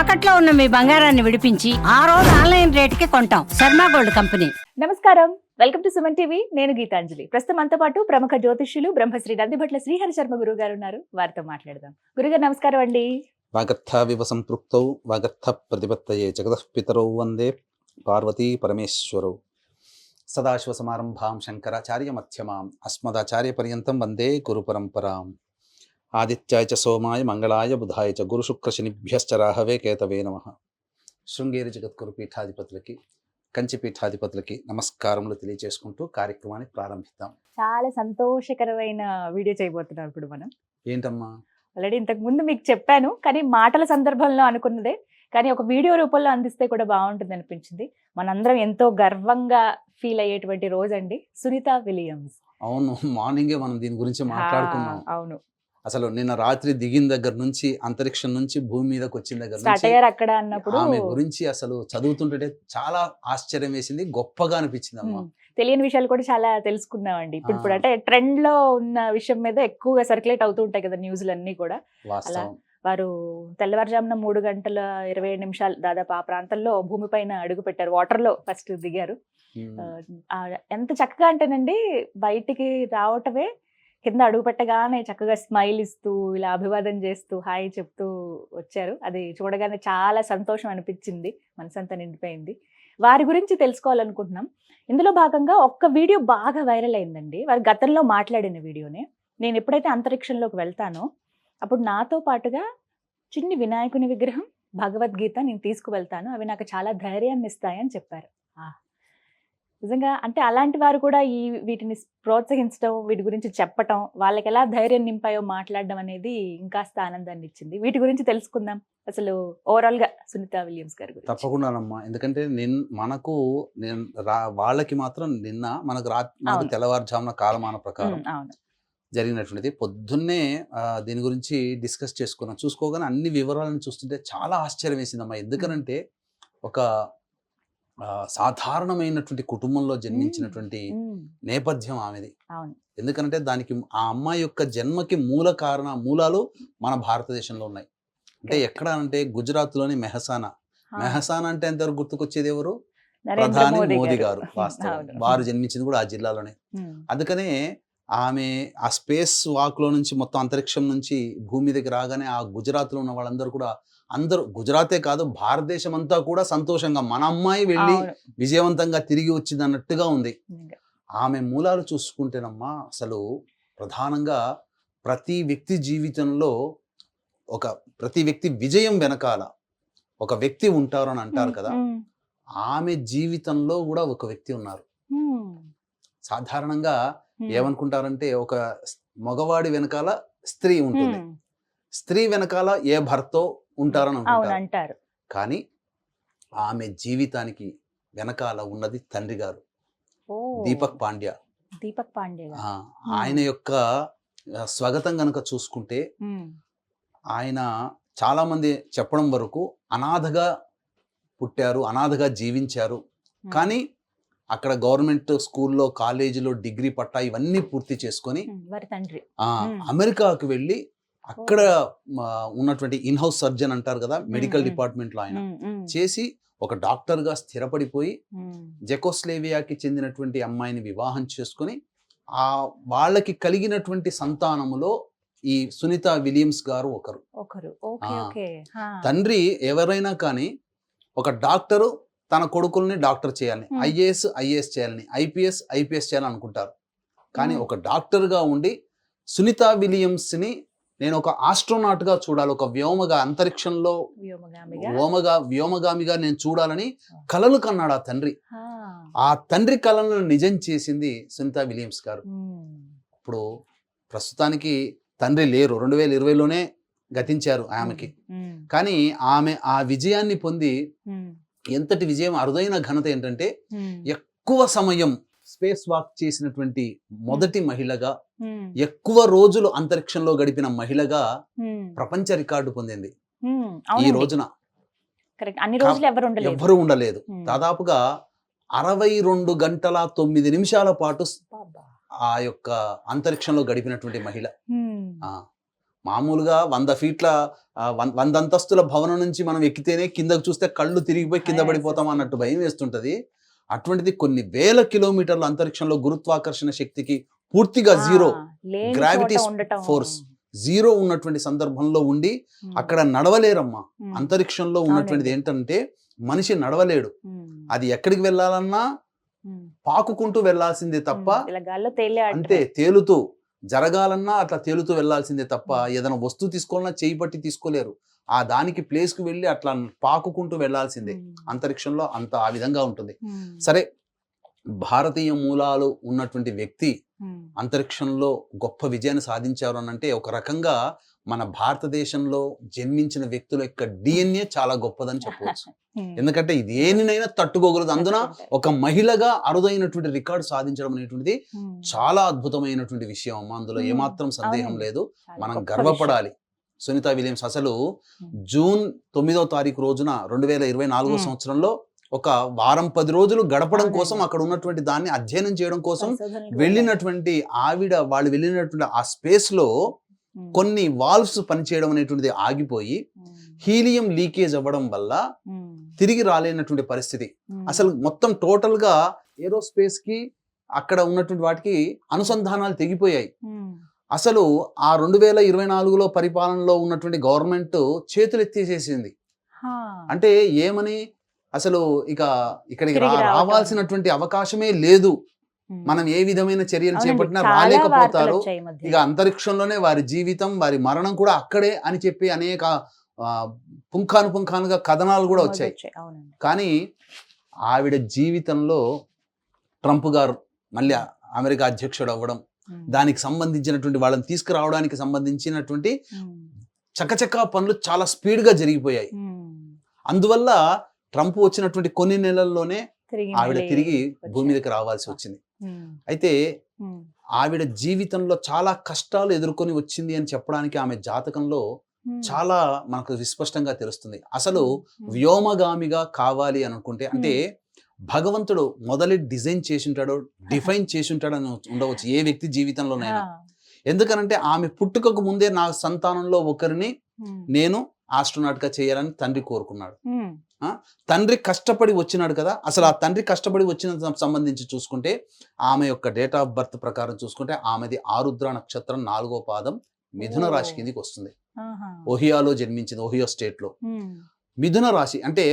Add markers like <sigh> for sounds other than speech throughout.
తాకట్లో ఉన్న మీ బంగారాన్ని విడిపించి ఆ రోజు ఆన్లైన్ రేటుకి కొంటాం. Sharma gold company. నమస్కారం. Welcome to Suman TV. నేను గీతాంజలి. ప్రస్తుతం మనతో పాటు ప్రముఖ జ్యోతిష్యులు బ్రహ్మశ్రీ నందిభట్ల శ్రీహరి శర్మ గురువు గారు ఉన్నారు. వారితో మాట్లాడదాం. గురుగారు నమస్కారం అండి. వాగర్థావివ సంపృక్తౌ వాగర్థ ప్రతిపత్తయే జగతః పితరౌ వందే పార్వతీ పరమేశ్వరౌ. సదాశివసమారంభాం శంకరాచార్య మధ్యమాం అస్మదాచార్య పర్యంతం వందే గురు పరంపరాం. ఆదిత్యాయ చ సోమాయ మంగళాయ బుధాయ చ గురు శుక్ర శనిభ్యశ్చ రాహవే కేతవే నమ. శృంగేరి జగద్గురు పీఠాధిపతులకి కంచి పీఠాధిపతులకి నమస్కారములు తెలియజేసుకుంటూ కార్యక్రమాన్ని ప్రారంభిద్దాం. చాలా సంతోషకరమైన వీడియో చేయబోతున్నాం ఇప్పుడు మనం. ఏంటమ్మా? ఆల్రెడీ ఇంతకు ముందు మీకు చెప్పాను కానీ మాటల సందర్భంలో అనుకున్నదే కానీ ఒక వీడియో రూపంలో అందిస్తే కూడా బాగుంటుంది అనిపించింది. మనందరం ఎంతో గర్వంగా ఫీల్ అయ్యేటువంటి రోజు అండి సునీత విలియమ్స్. అవును మార్నింగే మనం దీని గురించి మాట్లాడుకున్నాం. అవును. అసలు నిన్న రాత్రి దిగిన దగ్గర నుంచి అంతరిక్షం నుంచి భూమి మీదకి వచ్చిన దగ్గర అక్కడ అన్నప్పుడు ఆమె గురించి అసలు చదువుతుంటే చాలా ఆశ్చర్యం వేసింది గొప్పగా అనిపించింది అమ్మా. తెలియని విషయాలు కూడా చాలా తెలుసుకున్నామండి. ఇప్పుడు ఇప్పుడు. అంటే ట్రెండ్లో ఉన్న విషయం మీద ఎక్కువగా సర్క్యులేట్ అవుతూ ఉంటాయి కదా న్యూస్లు అన్ని కూడా వాస్తవం. వారు తెల్లవారుజామున మూడు గంటల ఇరవై ఏడు నిమిషాలు దాదాపు ఆ ప్రాంతంలో భూమిపైన అడుగు పెట్టారు వాటర్లో ఫస్ట్ దిగారు. ఎంత చక్కగా అంటేనండి బయటికి రావటమే కింద అడుగుపెట్టగానే చక్కగా స్మైల్ ఇస్తూ ఇలా అభివాదం చేస్తూ హాయ్ చెప్తూ వచ్చారు. అది చూడగానే చాలా సంతోషం అనిపించింది. మనసంతా నిండిపోయింది. వారి గురించి తెలుసుకోవాలనుకుంటున్నాం. ఇందులో భాగంగా ఒక్క వీడియో బాగా వైరల్ అయిందండి. వారు గతంలో మాట్లాడిన వీడియోనే. నేను ఎప్పుడైతే అంతరిక్షంలోకి వెళ్తానో అప్పుడు నాతో పాటుగా చిన్ని వినాయకుని విగ్రహం భగవద్గీత నేను తీసుకువెళ్తాను. అవి నాకు చాలా ధైర్యాన్ని ఇస్తాయని చెప్పారు. ఆ, నిజంగా అంటే అలాంటి వారు కూడా ఈ వీటిని ప్రోత్సహించడం వీటి గురించి చెప్పటం వాళ్ళకి ఎలా ధైర్యం నింపాయో మాట్లాడడం అనేది ఇంకాస్త ఆనందాన్ని ఇచ్చింది. వీటి గురించి తెలుసుకుందాం. అసలు ఓవరాల్గా సునీత విలియమ్స్ గారి తప్పకుండానమ్మా. ఎందుకంటే నిన్ మనకు నేను వాళ్ళకి మాత్రం నిన్న మనకు రా మనకు. తెల్లవారుజామున కాలమాన ప్రకారం అవును. జరిగినటువంటిది. పొద్దున్నే దీని గురించి డిస్కస్ చేసుకున్నాం. చూసుకోగానే అన్ని వివరాలను చూస్తుంటే చాలా ఆశ్చర్యం వేసిందమ్మా. ఎందుకనంటే ఒక సాధారణమైనటువంటి కుటుంబంలో జన్మించినటువంటి నేపథ్యం ఆమెది. ఎందుకంటే దానికి ఆ అమ్మాయి యొక్క జన్మకి మూల కారణ మూలాలు మన భారతదేశంలో ఉన్నాయి. అంటే. ఎక్కడ అంటే గుజరాత్లోని మెహసానా మెహసానా అంటే ఎంతవరకు గుర్తుకొచ్చేది ఎవరు? ప్రధాని మోదీ గారు. <laughs> వాస్తవం. వారు జన్మించింది కూడా ఆ జిల్లాలోనే. అందుకనే ఆమె ఆ స్పేస్ వాక్లో నుంచి మొత్తం అంతరిక్షం నుంచి భూమి మీదకి రాగానే ఆ గుజరాత్లో ఉన్న వాళ్ళందరూ కూడా అందరూ గుజరాతే కాదు భారతదేశం అంతా కూడా సంతోషంగా మన అమ్మాయి వెళ్ళి విజయవంతంగా తిరిగి వచ్చింది అన్నట్టుగా ఉంది. ఆమె మూలాలు చూసుకుంటేనమ్మా అసలు ప్రధానంగా ప్రతి వ్యక్తి జీవితంలో ఒక ప్రతి వ్యక్తి విజయం వెనకాల ఒక వ్యక్తి ఉంటారు అని అంటారు కదా ఆమె జీవితంలో కూడా ఒక వ్యక్తి ఉన్నారు. సాధారణంగా ఏమనుకుంటారంటే ఒక మగవాడి వెనకాల స్త్రీ ఉంటుంది. స్త్రీ వెనకాల ఏ భర్తో ఉంటారని అవును అంటారు. కానీ ఆమె జీవితానికి వెనకాల ఉన్నది తండ్రి గారు. దీపక్ పాండ్య. దీపక్ పాండే గారు. ఆ, ఆయన యొక్క స్వాగతం గనక చూసుకుంటే ఆయన చాలా మంది చెప్పడం వరకు అనాథగా పుట్టారు అనాథగా జీవించారు. కానీ అక్కడ గవర్నమెంట్ స్కూల్లో కాలేజీలో డిగ్రీ పట్టా ఇవన్నీ పూర్తి చేసుకొని. అమెరికాకు వెళ్ళి అక్కడ ఉన్నటువంటి ఇన్ హౌస్ సర్జన్ అంటారు కదా మెడికల్. డిపార్ట్మెంట్లో ఆయన. చేసి ఒక డాక్టర్గా స్థిరపడిపోయి జెకోస్లేవియాకి చెందినటువంటి అమ్మాయిని వివాహం చేసుకొని ఆ వాళ్ళకి కలిగినటువంటి సంతానములో ఈ సునీత విలియమ్స్ గారు ఒకరు. తండ్రి ఎవరైనా కానీ ఒక డాక్టరు తన కొడుకుల్ని డాక్టర్ చేయాలని. ఐఏఎస్ ఐఏఎస్ చేయాలని ఐపీఎస్ ఐపీఎస్ చేయాలని అనుకుంటారు. కానీ. ఒక డాక్టర్గా ఉండి సునీత విలియమ్స్ని నేను ఒక ఆస్ట్రోనాట్గా చూడాలి ఒక వ్యోమగా అంతరిక్షంలో వ్యోమగామిగా? వ్యోమగా వ్యోమగామిగా నేను చూడాలని కలలు కన్నాడు ఆ తండ్రి. ఆ, తండ్రి కళలను నిజం చేసింది సునీత విలియమ్స్ గారు. ఇప్పుడు ప్రస్తుతానికి తండ్రి లేరు రెండు వేల ఇరవైలోనే గతించారు ఆమెకి. కానీ ఆమె ఆ విజయాన్ని పొంది ఎంతటి విజయం అరుదైన ఘనత ఏంటంటే ఎక్కువ సమయం స్పేస్ వాక్ చేసినటువంటి మొదటి మహిళగా ఉమ్, ఎక్కువ రోజులు అంతరిక్షంలో గడిపిన మహిళగా ఉమ్, ప్రపంచ రికార్డు పొందింది. ఈ. రోజున. అన్ని రోజులు ఎవరు ఉండలేదు. ఎవ్వరూ ఉండలేదు. దాదాపుగా అరవై రెండు గంటల తొమ్మిది నిమిషాల పాటు. ఆ యొక్క అంతరిక్షంలో గడిపినటువంటి మహిళ. మామూలుగా వంద ఫీట్ల వంద అంతస్తుల భవనం నుంచి మనం ఎక్కితేనే కిందకు చూస్తే కళ్ళు తిరిగిపోయి కింద Yes, పడిపోతాం. అన్నట్టు భయం వేస్తుంటది. అటువంటిది కొన్ని వేల కిలోమీటర్ల అంతరిక్షంలో గురుత్వాకర్షణ శక్తికి పూర్తిగా జీరో. ఉండటం. force. జీరో ఉన్నటువంటి సందర్భంలో ఉండి అక్కడ నడవలేరమ్మా. అంతరిక్షంలో ఉన్నటువంటిది ఏంటంటే మనిషి నడవలేడు. అది ఎక్కడికి వెళ్ళాలన్నా పాకుకుంటూ వెళ్ళాల్సిందే తప్ప అంతే తేలుతూ జరగాలన్నా అట్లా తేలుతూ వెళ్ళాల్సిందే తప్ప ఏదైనా వస్తువు తీసుకోవాలన్నా చేయి పట్టి తీసుకోలేరు. ఆ దానికి place కు వెళ్ళి అట్లా పాకుకుంటూ వెళ్ళాల్సిందే. అంతరిక్షంలో అంత ఆ విధంగా ఉంటుంది. సరే భారతీయ మూలాలు ఉన్నటువంటి వ్యక్తి అంతరిక్షంలో గొప్ప విజయాన్ని సాధించారు అని అంటే ఒక రకంగా మన భారతదేశంలో జన్మించిన వ్యక్తుల యొక్క డిఎన్ఏ చాలా గొప్పదని చెప్పవచ్చు. <laughs> ఎందుకంటే ఇది దేనినైనా తట్టుకోగలదు. అందున ఒక మహిళగా అరుదైనటువంటి రికార్డు సాధించడం అనేటువంటిది చాలా అద్భుతమైనటువంటి విషయం అమ్మ. అందులో Hmm. ఏమాత్రం సందేహం. లేదు. మనం గర్వపడాలి. సునీత విలియమ్స్ అసలు జూన్ తొమ్మిదవ తారీఖు రోజున రెండు వేల ఇరవై నాలుగో Hmm. సంవత్సరంలో ఒక వారం పది రోజులు గడపడం. కోసం అక్కడ ఉన్నటువంటి దాన్ని అధ్యయనం చేయడం కోసం వెళ్ళినటువంటి ఆవిడ వాళ్ళు వెళ్ళినటువంటి ఆ స్పేస్లో కొన్ని వాల్వ్స్ పనిచేయడం అనేటువంటిది ఆగిపోయి హీలియం లీకేజ్ అవ్వడం వల్ల తిరిగి రాలేనటువంటి పరిస్థితి. అసలు మొత్తం టోటల్గా ఏరోస్పేస్కి అక్కడ ఉన్నటువంటి వాటికి అనుసంధానాలు తెగిపోయాయి. అసలు ఆ రెండు వేల ఇరవై నాలుగులో పరిపాలనలో ఉన్నటువంటి గవర్నమెంట్ చేతులు ఎత్తేసేసింది. అంటే ఏమని? అసలు ఇక ఇక్కడికి. రావాల్సినటువంటి అవకాశమే లేదు. మనం ఏ విధమైన చర్యలు చేపట్టినా రాలేకపోతారు. ఇక అంతరిక్షంలోనే వారి జీవితం వారి మరణం కూడా అక్కడే అని చెప్పి అనేక ఆ, పుంఖానుపుంఖానుగా కథనాలు కూడా వచ్చాయి. కానీ ఆవిడ జీవితంలో ట్రంప్ గారు మళ్ళీ అమెరికా అధ్యక్షుడు అవ్వడం దానికి సంబంధించినటువంటి వాళ్ళని తీసుకురావడానికి సంబంధించినటువంటి చకచకా పనులు చాలా స్పీడ్గా జరిగిపోయాయి. అందువల్ల ట్రంప్ వచ్చినటువంటి కొన్ని నెలల్లోనే ఆవిడ తిరిగి. భూమి మీదకి రావాల్సి వచ్చింది. అయితే ఆవిడ జీవితంలో చాలా కష్టాలు ఎదుర్కొని వచ్చింది అని చెప్పడానికి ఆమె జాతకంలో చాలా మనకు విస్పష్టంగా తెలుస్తుంది. అసలు వ్యోమగామిగా కావాలి అనుకుంటే అంటే భగవంతుడు మొదలు డిజైన్ చేసి ఉంటాడో <laughs> డిఫైన్ చేసి ఉంటాడో అని ఉండవచ్చు ఏ వ్యక్తి జీవితంలోనైనా. ఎందుకనంటే ఆమె పుట్టుకకు ముందే నా సంతానంలో ఒకరిని నేను ఆస్ట్రోనాట్గా చేయాలని తండ్రి కోరుకున్నాడు. తండ్రి కష్టపడి వచ్చినాడు కదా. అసలు ఆ తండ్రి కష్టపడి వచ్చిన సంబంధించి చూసుకుంటే ఆమె యొక్క డేట్ ఆఫ్ బర్త్ ప్రకారం చూసుకుంటే ఆమెది ఆరుద్ర నక్షత్రం నాలుగో పాదం మిథున. రాశి కిందికి వస్తుంది. ఆహా, ఓహియాలో జన్మించింది ఓహియో స్టేట్లో మిథున రాశి అంటే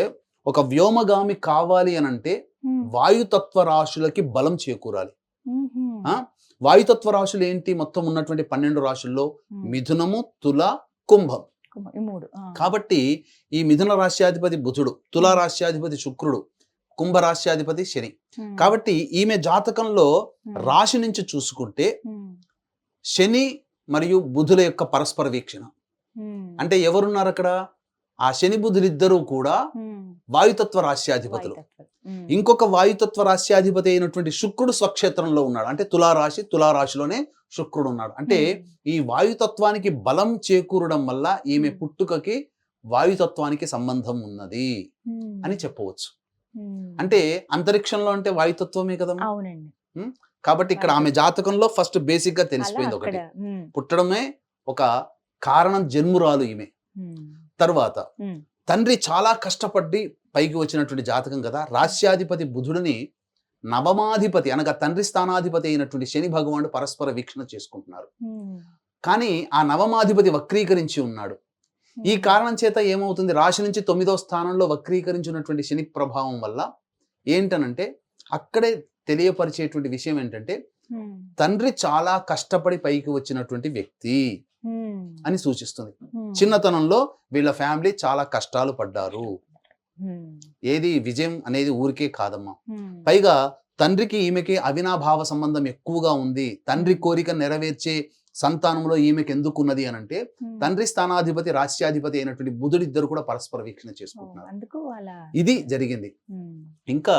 ఒక వ్యోమగామి కావాలి అని అంటే వాయుతత్వ రాశులకి బలం చేకూరాలి? వాయుతత్వ రాశులు ఏంటి? మొత్తం ఉన్నటువంటి పన్నెండు రాశుల్లో మిథునము తుల కుంభం. మూడు. కాబట్టి ఈ మిథున రాశ్యాధిపతి బుధుడు తులా రాశ్యాధిపతి శుక్రుడు కుంభ రాశ్యాధిపతి శని. కాబట్టి ఈమె జాతకంలో రాశి నుంచి చూసుకుంటే శని మరియు బుధుల యొక్క పరస్పర వీక్షణ. అంటే ఎవరున్నారు అక్కడ? ఆ శని బుధులిద్దరూ కూడా వాయుతత్వ రాశ్యాధిపతులు. ఇంకొక వాయుతత్వ రాశ్యాధిపతి అయినటువంటి శుక్రుడు స్వక్షేత్రంలో ఉన్నాడు. అంటే తులారాశి తులారాశిలోనే శుక్రుడు ఉన్నాడు. అంటే ఈ వాయుతత్వానికి బలం చేకూరడం వల్ల ఈమె. పుట్టుకకి వాయుతత్వానికి సంబంధం ఉన్నది అని చెప్పవచ్చు. అంటే అంతరిక్షంలో అంటే వాయుతత్వమే కదా అవునండి. కాబట్టి ఇక్కడ ఆమె జాతకంలో ఫస్ట్ బేసిక్గా తెలిసిపోయింది ఒకటి. పుట్టడమే ఒక కారణం జన్మురాలు ఈమె. తర్వాత తండ్రి చాలా కష్టపడి పైకి వచ్చినటువంటి జాతకం కదా? రాశ్యాధిపతి బుధుడిని నవమాధిపతి అనగా తండ్రి స్థానాధిపతి అయినటువంటి శని భగవానుడు పరస్పర వీక్షణ చేసుకుంటున్నారు. కానీ ఆ నవమాధిపతి వక్రీకరించి ఉన్నాడు. ఈ కారణం చేత ఏమవుతుంది? రాశి నుంచి తొమ్మిదో స్థానంలో వక్రీకరించినటువంటి శని ప్రభావం వల్ల ఏంటనంటే అక్కడే తెలియపరిచేటువంటి విషయం ఏంటంటే తండ్రి చాలా కష్టపడి పైకి వచ్చినటువంటి వ్యక్తి అని సూచిస్తుంది. చిన్నతనంలో వీళ్ళ ఫ్యామిలీ చాలా కష్టాలు పడ్డారు. ఏది విజయం అనేది ఊరికే కాదమ్మా. పైగా తండ్రికి ఈమెకి అవినాభావ సంబంధం ఎక్కువగా ఉంది. తండ్రి కోరిక నెరవేర్చే సంతానంలో ఈమెకి ఎందుకు ఉన్నది అని అంటే తండ్రి స్థానాధిపతి రాష్ట్రాధిపతి అయినటువంటి బుధుడిద్దరు కూడా పరస్పర వీక్షణ చేసుకుంటున్నారు. ఇది జరిగింది. ఇంకా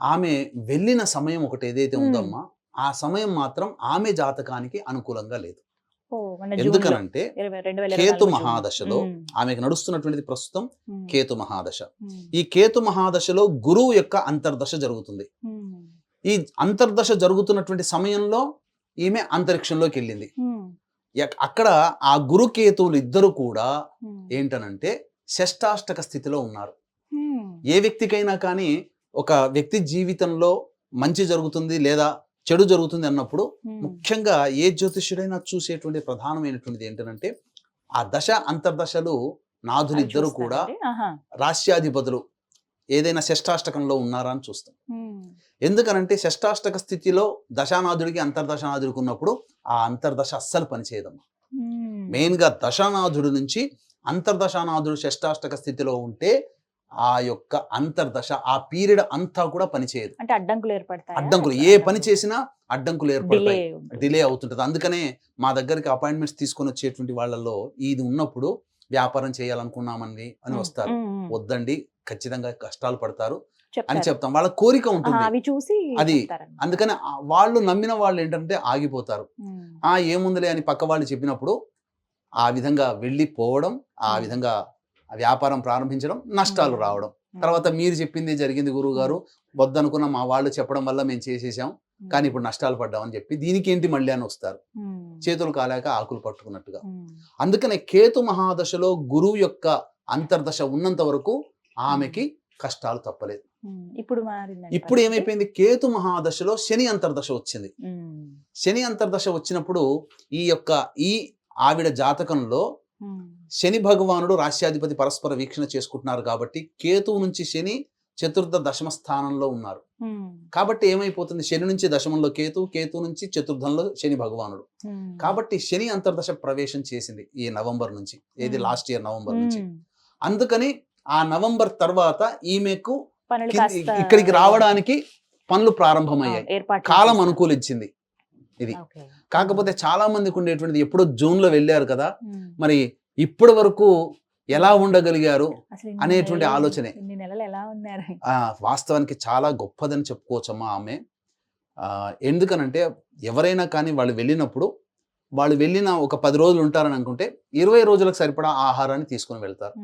ఆమె వెళ్ళిన సమయం ఒకటి ఏదైతే. ఉందమ్మా ఆ సమయం మాత్రం ఆమె జాతకానికి అనుకూలంగా లేదు. ఎందుకనంటే కేతు. మహాదశలో ఆమెకు నడుస్తున్నటువంటిది ప్రస్తుతం కేతు మహాదశ. ఈ కేతు మహాదశలో గురువు యొక్క అంతర్దశ జరుగుతుంది. ఈ అంతర్దశ జరుగుతున్నటువంటి సమయంలో ఈమె అంతరిక్షంలోకి వెళ్ళింది. అక్కడ ఆ గురుకేతువులు ఇద్దరు కూడా. ఏంటనంటే షష్టాష్టక స్థితిలో ఉన్నారు. ఏ వ్యక్తికైనా కానీ ఒక వ్యక్తి జీవితంలో మంచి జరుగుతుంది లేదా చెడు జరుగుతుంది అన్నప్పుడు. ముఖ్యంగా ఏ జ్యోతిష్యుడైనా చూసేటువంటి ప్రధానమైనటువంటిది ఏంటంటే ఆ దశ అంతర్దశలు నాథులిద్దరూ కూడా. రాష్ట్రాధిపతులు ఏదైనా షష్టాష్టకంలో ఉన్నారా అని చూస్తాం. ఎందుకనంటే షష్టాష్టక స్థితిలో దశానాథుడికి అంతర్దశానాథుడికి ఉన్నప్పుడు ఆ అంతర్దశ అస్సలు పనిచేయదమ్మా. మెయిన్గా దశానాథుడి నుంచి అంతర్దశానాథుడు షష్టాష్టక స్థితిలో ఉంటే ఆ యొక్క అంతర్దశ ఆ పీరియడ్ అంతా కూడా పనిచేయదు అంటే అడ్డంకులు ఏర్పడతాయి? అడ్డంకులు ఏ పని చేసినా అడ్డంకులు ఏర్పడతాయి. డిలే అవుతుంటుంది. అందుకనే మా దగ్గరికి అపాయింట్మెంట్స్ తీసుకొని వచ్చేటువంటి వాళ్ళల్లో ఇది ఉన్నప్పుడు వ్యాపారం చేయాలనుకున్నామండి అని వస్తారు. వద్దండి ఖచ్చితంగా కష్టాలు పడతారు అని చెప్తాం. వాళ్ళ కోరిక ఉంటుంది. అవి చూసి అది. అందుకని వాళ్ళు నమ్మిన వాళ్ళు ఏంటంటే ఆగిపోతారు. ఆ ఏముందిలే అని పక్క వాళ్ళు చెప్పినప్పుడు ఆ విధంగా వెళ్ళి పోవడం ఆ. విధంగా ఆ వ్యాపారం ప్రారంభించడం నష్టాలు. రావడం. తర్వాత మీరు చెప్పింది జరిగింది గురువు గారు వద్దనుకున్న మా వాళ్ళు చెప్పడం వల్ల మేము చేసేసాం. కానీ ఇప్పుడు నష్టాలు పడ్డామని చెప్పి దీనికి ఏంటి మళ్ళీ అని వస్తారు. చేతులు కాలేక ఆకులు పట్టుకున్నట్టుగా. అందుకనే కేతు మహాదశలో గురువు యొక్క అంతర్దశ ఉన్నంత వరకు ఆమెకి కష్టాలు తప్పలేదు. ఇప్పుడు ఇప్పుడు? ఏమైపోయింది కేతు మహాదశలో శని అంతర్దశ వచ్చింది. శని అంతర్దశ వచ్చినప్పుడు ఈ యొక్క ఈ ఆవిడ జాతకంలో. శని భగవానుడు రాశ్యాధిపతి పరస్పర వీక్షణ చేసుకుంటున్నారు కాబట్టి కేతువు నుంచి శని చతుర్థ దశమ స్థానంలో ఉన్నారు. కాబట్టి ఏమైపోతుంది శని నుంచి దశమంలో కేతు కేతు నుంచి చతుర్థంలో శని భగవానుడు. కాబట్టి శని అంతర్దశ ప్రవేశం చేసింది ఈ నవంబర్ నుంచి ఏది. లాస్ట్ ఇయర్ నవంబర్ నుంచి. అందుకని ఆ నవంబర్ తర్వాత ఈమెకు ఇక్కడికి రావడానికి పనులు ప్రారంభమయ్యాయి కాలం అనుకూలించింది ఇది. కాకపోతే చాలా మందికి ఉండేటువంటిది ఎప్పుడో జూన్లో వెళ్ళారు కదా. మరి ఇప్పటి వరకు ఎలా ఉండగలిగారు అనేటువంటి ఆలోచనే. వాస్తవానికి చాలా గొప్పదని చెప్పుకోవచ్చమ్మా ఆమె ఎందుకనంటే ఎవరైనా కానీ వాళ్ళు వెళ్ళినప్పుడు వాళ్ళు వెళ్ళిన ఒక పది రోజులు ఉంటారని అనుకుంటే ఇరవై రోజులకు సరిపడా ఆహారాన్ని తీసుకొని వెళ్తారు.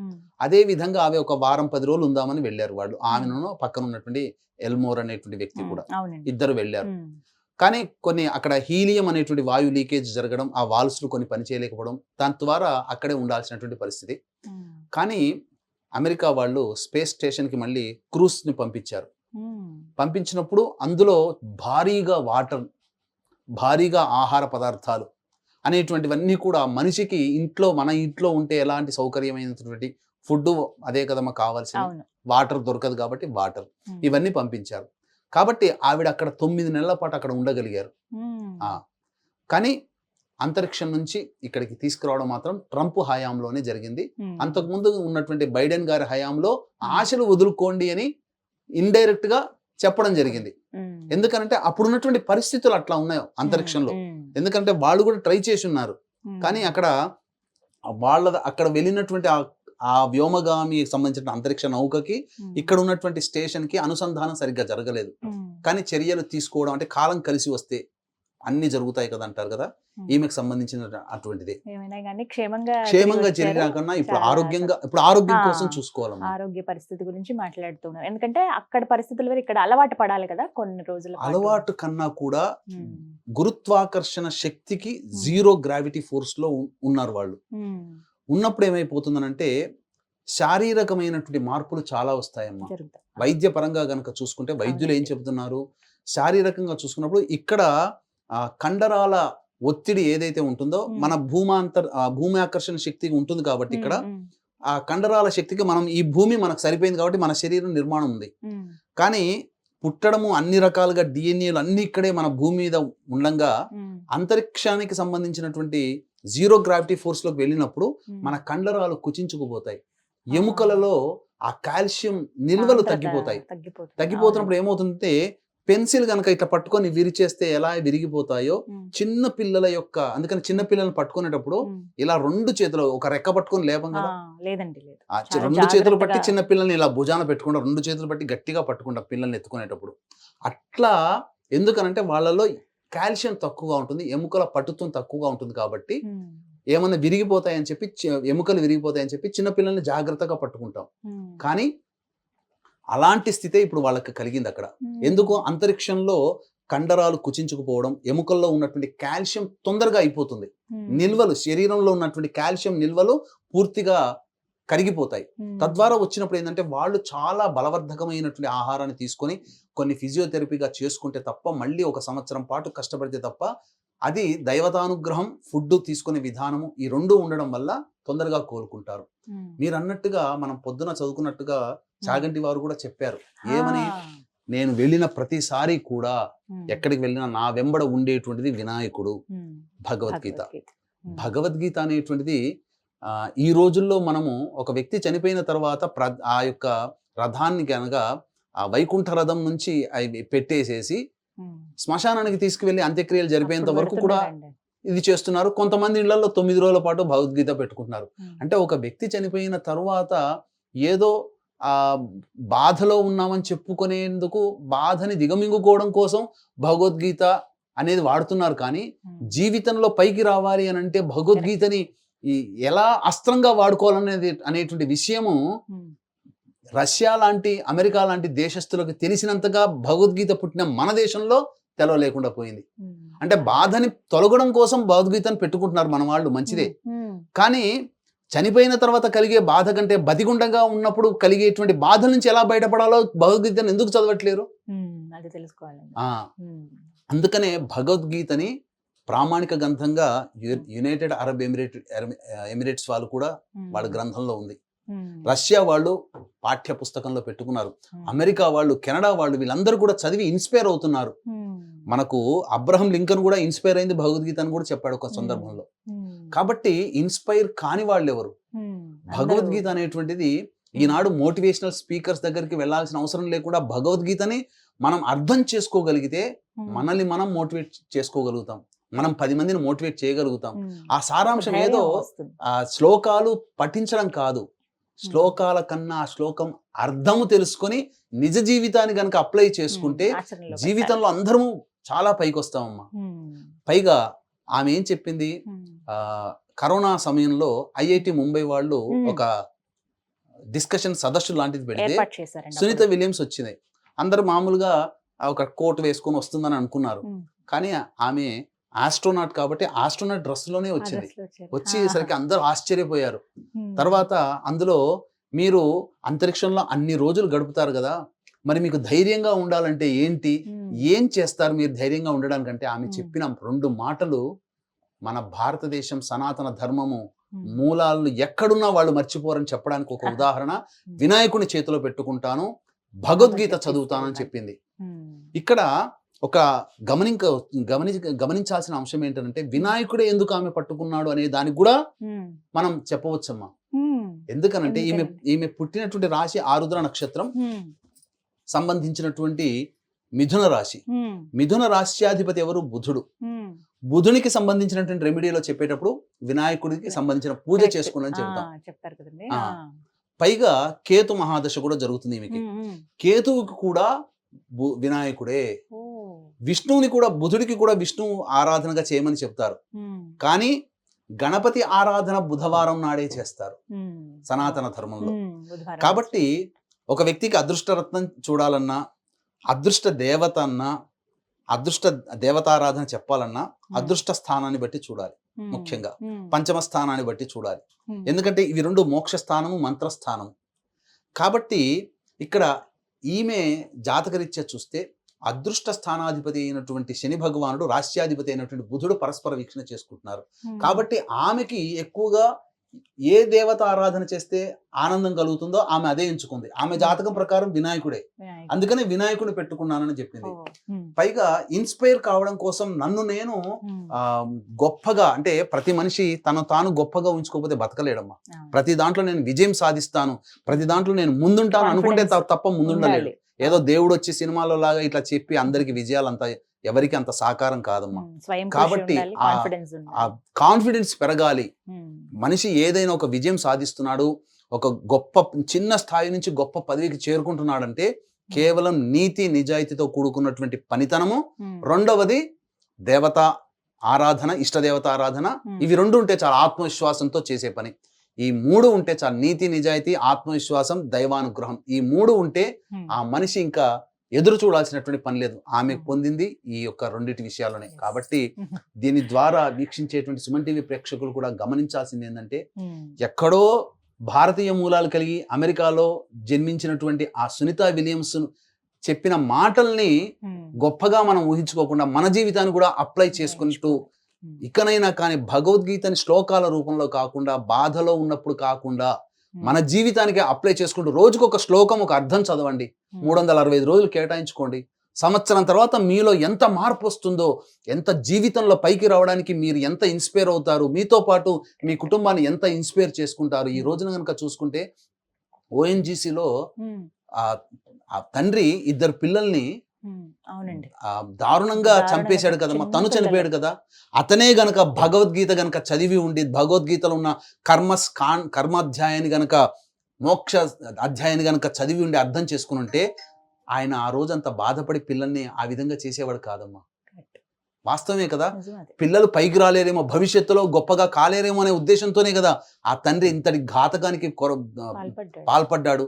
అదే విధంగా ఆమె ఒక వారం పది రోజులు ఉందామని వెళ్ళారు వాళ్ళు ఆమెను పక్కన ఉన్నటువంటి ఎల్మోర్ అనేటువంటి వ్యక్తి. కూడా ఇద్దరు వెళ్ళారు. కానీ కొన్ని అక్కడ హీలియం అనేటువంటి వాయు లీకేజ్ జరగడం ఆ వాల్స్లు కొన్ని పని చేయలేకపోవడం దాని ద్వారా అక్కడే ఉండాల్సినటువంటి పరిస్థితి. కానీ అమెరికా వాళ్ళు స్పేస్ స్టేషన్కి మళ్ళీ క్రూస్ని పంపించారు. పంపించినప్పుడు అందులో భారీగా వాటర్ భారీగా ఆహార పదార్థాలు అనేటువంటివన్నీ కూడా మనిషికి ఇంట్లో మన ఇంట్లో ఉంటే ఎలాంటి సౌకర్యమైనటువంటి ఫుడ్ అదే కదమ్మా కావాల్సింది అవును వాటర్ దొరకదు కాబట్టి వాటర్. ఇవన్నీ పంపించారు కాబట్టి ఆవిడ అక్కడ తొమ్మిది నెలల పాటు అక్కడ ఉండగలిగారు. కానీ అంతరిక్షం నుంచి ఇక్కడికి తీసుకురావడం మాత్రం ట్రంప్ హయాంలోనే జరిగింది. అంతకుముందు ఉన్నటువంటి బైడెన్ గారి హయాంలో ఆశలు వదులుకోండి అని ఇండైరెక్ట్గా చెప్పడం జరిగింది. ఎందుకంటే అప్పుడున్నటువంటి పరిస్థితులు అట్లా ఉన్నాయి అంతరిక్షంలో. ఎందుకంటే వాళ్ళు కూడా ట్రై చేసి ఉన్నారు. కానీ అక్కడ వాళ్ళ అక్కడ వెళ్ళినటువంటి ఆ- ఆ వ్యోమగామి సంబంధించిన అంతరిక్ష నౌకకి. ఇక్కడ ఉన్నటువంటి స్టేషన్కి అనుసంధానం సరిగ్గా జరగలేదు. కానీ చర్యలు తీసుకోవడం అంటే కాలం కలిసి వస్తే అన్ని జరుగుతాయి కదా అంటారు కదా. ఈమెకు సంబంధించిన అటువంటిది క్షేమంగా క్షేమంగా తిరిగి వచ్చారు. జరిగినా కన్నా ఇప్పుడు ఆరోగ్యంగా ఇప్పుడు ఆరోగ్యం. కోసం చూసుకోవాలమ్మా ఆరోగ్య పరిస్థితి గురించి మాట్లాడుతున్నారు ఎందుకంటే అక్కడ పరిస్థితులు వేరు ఇక్కడ అలవాటు పడాలి కదా కొన్ని రోజుల. అలవాటు కన్నా కూడా. గురుత్వాకర్షణ శక్తికి జీరో గ్రావిటీ ఫోర్స్లో ఉన్- ఉన్నారు వాళ్ళు. ఉన్నప్పుడు ఏమైపోతుందనంటే శారీరకమైనటువంటి మార్పులు చాలా వస్తాయమ్మా వైద్య పరంగా గనక చూసుకుంటే వైద్యులు ఏం. చెబుతున్నారు శారీరకంగా చూసుకున్నప్పుడు ఇక్కడ ఆ, కండరాల ఒత్తిడి ఏదైతే ఉంటుందో. మన భూమాంతర్ ఆ, భూమి ఆకర్షణ శక్తి ఉంటుంది కాబట్టి ఇక్కడ. ఆ కండరాల శక్తికి మనం ఈ భూమి మనకు సరిపోయింది కాబట్టి మన శరీరం నిర్మాణం ఉంది. కానీ పుట్టడము అన్ని రకాలుగా డిఎన్ఏలు అన్ని ఇక్కడే మన భూమి మీద ఉండంగా. అంతరిక్షానికి సంబంధించినటువంటి జీరో గ్రావిటీ ఫోర్స్లోకి వెళ్ళినప్పుడు. మన కండరాలు కుచించుకుపోతాయి. ఎముకలలో ఆ కాల్షియం నిల్వలు తగ్గిపోతాయి. తగ్గిపోతున్నప్పుడు ఏమవుతుందంటే పెన్సిల్ కనుక ఇట్లా పట్టుకొని విరిచేస్తే ఎలా విరిగిపోతాయో. చిన్న పిల్లల యొక్క అందుకని చిన్న పిల్లల్ని పట్టుకునేటప్పుడు. ఇలా రెండు చేతులు ఒక రెక్క పట్టుకొని లేపం కదా లేదండి రెండు చేతులు పట్టి. చిన్న పిల్లల్ని ఇలా భుజాన పెట్టుకుంటా రెండు చేతులు పట్టి గట్టిగా పట్టుకుంటా పిల్లల్ని ఎత్తుకునేటప్పుడు అట్లా ఎందుకనంటే వాళ్ళలో కాల్షియం తక్కువగా ఉంటుంది ఎముకల పట్టుత్వం తక్కువగా ఉంటుంది కాబట్టి. ఏమన్నా విరిగిపోతాయని చెప్పి ఎముకలు విరిగిపోతాయని చెప్పి చిన్న పిల్లల్ని జాగ్రత్తగా పట్టుకుంటాం. కానీ అలాంటి స్థితే ఇప్పుడు వాళ్ళకి కలిగింది అక్కడ. ఎందుకు అంతరిక్షంలో కండరాలు కుచించుకుపోవడం ఎముకల్లో ఉన్నటువంటి కాల్షియం తొందరగా అయిపోతుంది. నిల్వలు శరీరంలో ఉన్నటువంటి కాల్షియం నిల్వలు పూర్తిగా కరిగిపోతాయి. తద్వారా వచ్చినప్పుడు ఏంటంటే వాళ్ళు చాలా బలవర్ధకమైనటువంటి ఆహారాన్ని తీసుకొని కొన్ని ఫిజియోథెరపీగా చేసుకుంటే తప్ప మళ్ళీ ఒక సంవత్సరం పాటు కష్టపడితే తప్ప అది దైవతానుగ్రహం ఫుడ్ తీసుకునే విధానము ఈ రెండు ఉండడం వల్ల తొందరగా కోలుకుంటారు. మీరు అన్నట్టుగా మనం పొద్దున చదువుకున్నట్టుగా చాగంటి వారు కూడా చెప్పారు ఏమని. నేను వెళ్ళిన ప్రతిసారి కూడా. ఎక్కడికి వెళ్ళినా నా వెంబడ ఉండేటువంటిది వినాయకుడు. భగవద్గీత భగవద్గీత. అనేటువంటిది ఆ, ఈ రోజుల్లో మనము ఒక వ్యక్తి చనిపోయిన తర్వాత ప్ర ఆ యొక్క రథాన్ని కనుక ఆ వైకుంఠ రథం నుంచి అవి పెట్టేసేసి. శ్మశానానికి తీసుకువెళ్ళి అంత్యక్రియలు జరిపేంత వరకు కూడా. ఇది చేస్తున్నారు కొంతమంది ఇళ్ళలో తొమ్మిది రోజుల పాటు భగవద్గీత పెట్టుకుంటున్నారు. అంటే ఒక వ్యక్తి చనిపోయిన తర్వాత ఏదో బాధలో ఉన్నామని చెప్పుకునేందుకు బాధని దిగమింగుకోవడం కోసం భగవద్గీత అనేది వాడుతున్నారు కానీ. జీవితంలో పైకి రావాలి అని అంటే భగవద్గీతని ఎలా అస్త్రంగా వాడుకోవాలనేది అనేటువంటి విషయము. రష్యా లాంటి అమెరికా లాంటి దేశస్తులకు తెలిసినంతగా భగవద్గీత పుట్టిన మన దేశంలో తెలవలేకుండా పోయింది. అంటే బాధని తొలగడం కోసం భగవద్గీతను పెట్టుకుంటున్నారు మన వాళ్ళు మంచిదే. కానీ చనిపోయిన తర్వాత కలిగే బాధ కంటే బతిగుండగా ఉన్నప్పుడు కలిగేటువంటి బాధ నుంచి ఎలా బయటపడాలో భగవద్గీతను ఎందుకు చదవట్లేరు. అందుకనే భగవద్గీతని ప్రామాణిక గ్రంథంగా యునైటెడ్ అరబ్ ఎమిరేట్ ఎమిరేట్స్ వాళ్ళు కూడా. వాళ్ళ గ్రంథంలో ఉంది. రష్యా వాళ్ళు పాఠ్య పుస్తకంలో పెట్టుకున్నారు. అమెరికా వాళ్ళు కెనడా వాళ్ళు వీళ్ళందరూ కూడా చదివి ఇన్స్పైర్ అవుతున్నారు. మనకు అబ్రహం లింకన్ కూడా ఇన్స్పైర్ అయింది భగవద్గీత అని కూడా చెప్పాడు ఒక సందర్భంలో. కాబట్టి ఇన్స్పైర్ కాని వాళ్ళు ఎవరు. భగవద్గీత అనేటువంటిది ఈనాడు మోటివేషనల్ స్పీకర్స్ దగ్గరికి వెళ్ళాల్సిన అవసరం లేకుండా భగవద్గీతని మనం అర్థం చేసుకోగలిగితే. మనల్ని మనం మోటివేట్ చేసుకోగలుగుతాం. మనం పది మందిని మోటివేట్ చేయగలుగుతాం. ఆ సారాంశం ఏదో. ఆ శ్లోకాలు పఠించడం కాదు. శ్లోకాల కన్నా ఆ శ్లోకం అర్థము తెలుసుకొని నిజ జీవితాన్ని కనుక అప్లై చేసుకుంటే జీవితంలో అందరము చాలా పైకి వస్తామమ్మా. పైగా ఆమె ఏం చెప్పింది? కరోనా సమయంలో ఐఐటి ముంబై వాళ్ళు. ఒక డిస్కషన్ సదస్సు లాంటిది పెడితే సునీత. విలియమ్స్ వచ్చింది అందరు మామూలుగా ఒక కోట్ వేసుకొని వస్తుందని అనుకున్నారు. కానీ ఆమె ఆస్ట్రోనాట్ కాబట్టి ఆస్ట్రోనాట్ డ్రెస్లోనే వచ్చింది. వచ్చేసరికి అందరూ ఆశ్చర్యపోయారు. తర్వాత అందులో మీరు అంతరిక్షంలో అన్ని రోజులు గడుపుతారు కదా మరి మీకు ధైర్యంగా ఉండాలంటే ఏంటి. ఏం చేస్తారు మీరు ధైర్యంగా ఉండడానికంటే ఆమె. చెప్పిన రెండు మాటలు మన భారతదేశం సనాతన ధర్మము. మూలాలను ఎక్కడున్నా వాళ్ళు మర్చిపోరని చెప్పడానికి ఒక. <laughs> ఉదాహరణ. వినాయకుని చేతిలో పెట్టుకుంటాను భగవద్గీత చదువుతానని చెప్పింది. ఇక్కడ ఒక గమనింక గమని గమనించాల్సిన అంశం ఏంటంటే వినాయకుడే ఎందుకు ఆమె పట్టుకున్నాడు అనే దానికి కూడా. మనం చెప్పవచ్చమ్మా. ఎందుకనంటే ఈమె? ఈమె పుట్టినటువంటి రాశి ఆరుద్ర నక్షత్రం. సంబంధించినటువంటి మిథున రాశి. మిథున రాశ్యాధిపతి ఎవరు బుధుడు. బుధునికి సంబంధించినటువంటి రెమెడీలో చెప్పేటప్పుడు వినాయకుడికి సంబంధించిన పూజ ఆ, చెప్తాం చెప్తారు కదండి. పైగా కేతు మహాదశ కూడా జరుగుతుంది ఈమెకి. కేతువుకి కూడా వినాయకుడే. విష్ణువుని కూడా బుధుడికి కూడా విష్ణు ఆరాధనగా చేయమని చెప్తారు. కానీ గణపతి ఆరాధన బుధవారం నాడే చేస్తారు. సనాతన ధర్మంలో. కాబట్టి ఒక వ్యక్తికి అదృష్టరత్నం చూడాలన్నా అదృష్ట దేవత అన్నా అదృష్ట దేవతారాధన చెప్పాలన్నా. అదృష్ట స్థానాన్ని బట్టి చూడాలి. ముఖ్యంగా. పంచమ స్థానాన్ని బట్టి చూడాలి. ఎందుకంటే ఇవి రెండు మోక్ష స్థానము మంత్రస్థానము కాబట్టి ఇక్కడ ఈమె జాతకరీత్యా చూస్తే అదృష్ట స్థానాధిపతి అయినటువంటి శని భగవానుడు రాష్ట్రాధిపతి అయినటువంటి బుధుడు పరస్పర వీక్షణ చేసుకుంటున్నారు. కాబట్టి ఆమెకి ఎక్కువగా ఏ దేవత ఆరాధన చేస్తే ఆనందం కలుగుతుందో ఆమె అదే ఎంచుకుంది ఆమె జాతకం ప్రకారం వినాయకుడే. అందుకనే వినాయకుడిని పెట్టుకున్నానని. చెప్పింది ఉమ్. పైగా ఇన్స్పైర్ కావడం కోసం నన్ను నేను ఉమ్. ఆ గొప్పగా అంటే ప్రతి మనిషి తను తాను గొప్పగా ఉంచుకోకపోతే బతకలేడమ్మా. ప్రతి దాంట్లో నేను విజయం సాధిస్తాను ప్రతి దాంట్లో నేను ముందుంటాను అనుకుంటే తప్ప ముందుండలేడు. ఏదో దేవుడు వచ్చి సినిమాలో లాగా ఇట్లా చెప్పి అందరికి విజయాలు అంత ఎవరికి అంత సాకారం కాదమ్మా కాబట్టి ఆ- కాన్ఫిడెన్స్ పెరగాలి. మనిషి ఏదైనా ఒక విజయం సాధిస్తున్నాడు ఒక గొప్ప చిన్న స్థాయి నుంచి గొప్ప పదవికి చేరుకుంటున్నాడంటే కేవలం నీతి నిజాయితీతో కూడుకున్నటువంటి పనితనము. రెండవది దేవత ఆరాధన ఇష్టదేవత ఆరాధన. ఇవి రెండు ఉంటే చాలా ఆత్మవిశ్వాసంతో చేసే పని ఈ మూడు ఉంటే చాలా నీతి నిజాయితీ ఆత్మవిశ్వాసం దైవానుగ్రహం ఈ మూడు ఉంటే. ఆ మనిషి ఇంకా ఎదురు చూడాల్సినటువంటి పని లేదు. ఆమె. పొందింది ఈ యొక్క రెండింటి విషయాల్లోనే. Yes. కాబట్టి దీని ద్వారా వీక్షించేటువంటి సుమన్ టీవీ ప్రేక్షకులు కూడా గమనించాల్సింది ఏంటంటే ఎక్కడో భారతీయ మూలాలు కలిగి అమెరికాలో జన్మించినటువంటి ఆ సునీత విలియమ్స్ చెప్పిన మాటల్ని గొప్పగా మనం ఊహించుకోకుండా మన జీవితాన్ని కూడా అప్లై చేసుకుంటూ ఇకనైనా కానీ భగవద్గీతని శ్లోకాల రూపంలో కాకుండా బాధలో ఉన్నప్పుడు కాకుండా మన జీవితానికి అప్లై చేసుకుంటూ రోజుకు ఒక శ్లోకం ఒక అర్థం చదవండి. మూడు వందల అరవై ఐదు రోజులు కేటాయించుకోండి. సంవత్సరం తర్వాత మీలో ఎంత మార్పు వస్తుందో ఎంత జీవితంలో పైకి రావడానికి మీరు ఎంత ఇన్స్పైర్ అవుతారు మీతో పాటు మీ కుటుంబాన్ని ఎంత ఇన్స్పైర్ చేసుకుంటారు ఈ రోజున కనుక చూసుకుంటే ఓఎన్జీసీలో ఆ తండ్రి ఇద్దరు పిల్లల్ని అవునండి. ఆ దారుణంగా చంపేశాడు కదమ్మా చిన్న తను చనిపోయాడు కదా! అతనే గనక భగవద్గీత గనక చదివి ఉండి భగవద్గీతలో ఉన్న కర్మ కాన్ కర్మాధ్యాయాన్ని గనక మోక్ష అధ్యాయాన్ని గనక చదివి ఉండి అర్థం చేసుకుని ఉంటే ఆయన ఆ రోజంతా బాధపడి పిల్లల్ని ఆ విధంగా చేసేవాడు కాదమ్మా. వాస్తవమే కదా. పిల్లలు పైకి రాలేరేమో భవిష్యత్తులో గొప్పగా కాలేరేమో అనే ఉద్దేశంతోనే కదా! ఆ తండ్రి ఇంతటి ఘాతకానికి కొర పాల్పడ్డాడు.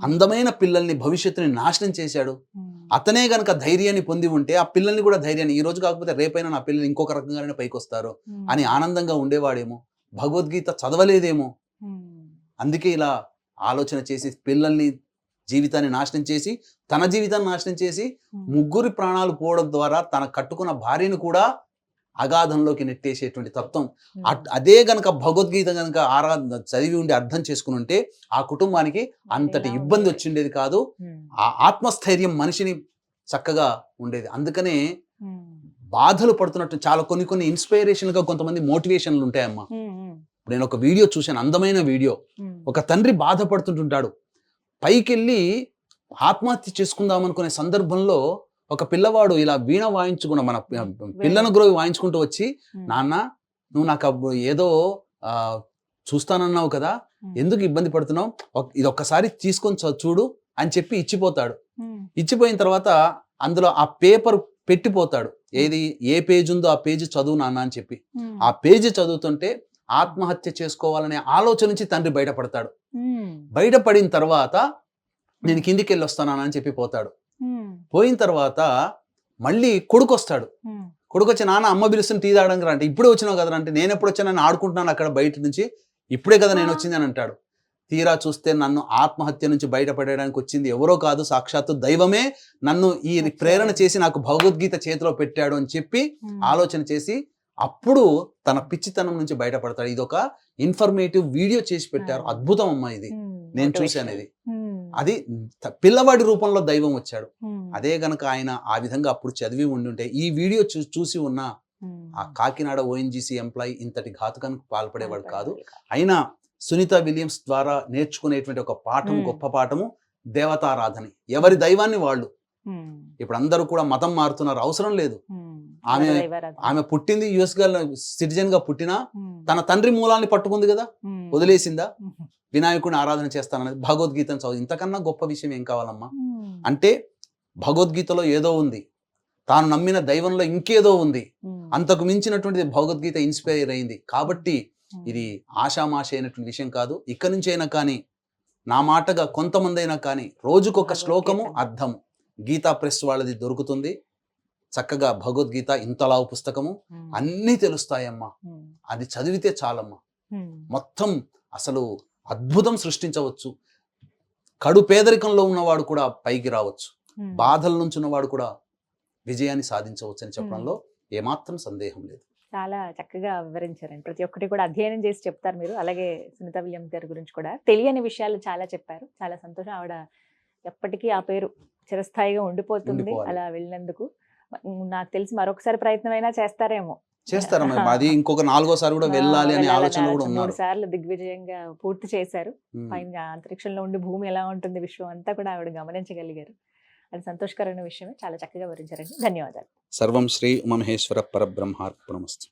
అందమైన పిల్లల్ని భవిష్యత్తుని నాశనం చేశాడు ఉమ్. అతనే గనక ధైర్యాన్ని పొంది ఉంటే ఆ పిల్లల్ని కూడా ధైర్యాన్ని ఈ రోజు కాకపోతే రేపైనా నా పిల్లలు ఇంకొక రకంగానే పైకి వస్తారు ఉమ్. అని ఆనందంగా ఉండేవాడేమో భగవద్గీత చదవలేదేమో ఉమ్. అందుకే ఇలా ఆలోచన చేసి పిల్లల్ని జీవితాన్ని నాశనం చేసి తన జీవితాన్ని నాశనం చేసి. ముగ్గురి ప్రాణాలు పోవడం ద్వారా తన కట్టుకున్న భార్యను కూడా అగాధంలోకి నెట్టేసేటువంటి తత్వం అదే గనక భగవద్గీత గనక ఆరా చదివి ఉండి అర్థం చేసుకుని ఉంటే ఆ కుటుంబానికి అంతటి ఇబ్బంది? వచ్చిండేది కాదు. ఆ ఆత్మస్థైర్యం మనిషిని చక్కగా ఉండేది అందుకనే. బాధలు పడుతున్నట్టు చాలా కొన్ని కొన్ని ఇన్స్పైరేషన్గా కొంతమంది మోటివేషన్లు ఉంటాయమ్మా. ఇప్పుడు నేను ఒక వీడియో చూశాను అందమైన వీడియో. ఒక తండ్రి బాధపడుతుంటుంటాడు పైకెళ్ళి ఆత్మహత్య చేసుకుందాం అనుకునే సందర్భంలో ఒక పిల్లవాడు ఇలా వీణ వాయించుకున్న మన పిల్లను గురవి వాయించుకుంటూ వచ్చి. నాన్న నువ్వు నాకు ఏదో ఆ, చూస్తానన్నావు కదా. ఎందుకు ఇబ్బంది పడుతున్నావు ఇది ఒక్కసారి తీసుకొని చూడు అని చెప్పి ఇచ్చిపోతాడు. ఇచ్చిపోయిన తర్వాత అందులో ఆ పేపర్ పెట్టిపోతాడు ఏది ఏ పేజ్ ఉందో ఆ పేజీ చదువు నాన్న అని చెప్పి. ఆ పేజీ చదువుతుంటే ఆత్మహత్య చేసుకోవాలనే ఆలోచన నుంచి తండ్రి బయటపడతాడు. బయటపడిన తర్వాత నేను కిందికి వెళ్ళి వస్తాను అని చెప్పి పోతాడు. పోయిన తర్వాత మళ్ళీ కొడుకు వస్తాడు. కొడుకు వచ్చి నాన్న అమ్మ పిలుస్తుంది టీ తాగడానికి రా" అంటే ఇప్పుడే వచ్చినావు కదా అంటే నేను ఎప్పుడు వచ్చానని ఆడుకుంటున్నాను అక్కడ బయట నుంచి ఇప్పుడే కదా నేను వచ్చింది అని అంటాడు తీరా చూస్తే నన్ను ఆత్మహత్య నుంచి బయటపడడానికి వచ్చింది ఎవరో కాదు సాక్షాత్తు దైవమే నన్ను ఈ ప్రేరణ చేసి నాకు భగవద్గీత చేతిలో పెట్టాడు అని చెప్పి. ఆలోచన చేసి అప్పుడు తన పిచ్చితనం నుంచి బయటపడతాడు ఇది ఒక ఇన్ఫర్మేటివ్ వీడియో చేసి పెట్టారు. అద్భుతం అమ్మా ఇది. నేను. చూశాను ఇది. అది పిల్లవాడి రూపంలో దైవం వచ్చాడు. అదే గనక ఆయన ఆ విధంగా అప్పుడు చదివి ఉండుంటే ఈ వీడియో చూసి ఉన్న. ఆ కాకినాడ ఓఎన్జీసీ ఎంప్లాయ్ ఇంతటి ఘాతుకానికి పాల్పడేవాడు కాదు. అయినా సునీత విలియమ్స్ ద్వారా నేర్చుకునేటువంటి ఒక పాఠం. గొప్ప పాఠము దేవతారాధన ఎవరి దైవాన్ని వాళ్ళు. ఇప్పుడు అందరూ కూడా మతం మారుతున్నారు అవసరం లేదు. ఆమె-. ఆమె పుట్టింది యుఎస్గా సిటిజన్గా పుట్టినా. తన తండ్రి మూలాన్ని పట్టుకుంది కదా. వదిలేసిందా. వినాయకుడిని ఆరాధన చేస్తాననేది భగవద్గీతను చదువు ఇంతకన్నా గొప్ప విషయం ఏం కావాలమ్మా. అంటే భగవద్గీతలో ఏదో ఉంది తాను నమ్మిన దైవంలో ఇంకేదో ఉంది. అంతకు మించినటువంటిది భగవద్గీత ఇన్స్పైర్ అయింది కాబట్టి. ఇది ఆషామాష అయినటువంటి విషయం కాదు ఇక్కడి నుంచి అయినా కానీ నా మాటగా కొంతమంది అయినా కానీ రోజుకొక శ్లోకము. అర్థం గీతా ప్రెస్ వాళ్ళది దొరుకుతుంది చక్కగా భగవద్గీత ఇంతలావు పుస్తకము. అన్నీ తెలుస్తాయమ్మా. అది చదివితే చాలమ్మా. మొత్తం అసలు అద్భుతం సృష్టించవచ్చు. కడు పేదరికంలో ఉన్నవాడు కూడా పైకి రావచ్చు. బాధల నుంచి ఉన్నవాడు కూడా విజయాన్ని సాధించవచ్చు అని చెప్పడంలో ఏమాత్రం సందేహం లేదు. చాలా చక్కగా వివరించారండి. ప్రతి ఒక్కటి కూడా అధ్యయనం చేసి చెప్తారు మీరు. అలాగే సునీత విలియమ్స్ గారి గురించి కూడా తెలియని విషయాలు చాలా చెప్పారు. చాలా సంతోషం. ఆవిడ ఎప్పటికీ ఆ పేరు చిరస్థాయిగా ఉండిపోతుంది. అలా వెళ్ళినందుకు. నాకు తెలిసి మరొకసారి ప్రయత్నం అయినా చేస్తారమ్మా <laughs> అది ఇంకొక నాలుగోసారి కూడా వెళ్ళాలి అనే ఆలోచన కూడా ఉన్నారు. సార్లు దిగ్విజయంగా పూర్తి చేశారు. పైన అంతరిక్షంలో ఉండి భూమి ఎలా ఉంటుంది విశ్వం అంతా కూడా ఆవిడ గమనించగలిగారు. అది సంతోషకరమైన విషయమే. చాలా చక్కగా వివరించారండి. ధన్యవాదాలు. సర్వం శ్రీ ఉమమహేశ్వర పరబ్రహ్మార్పణమస్తు.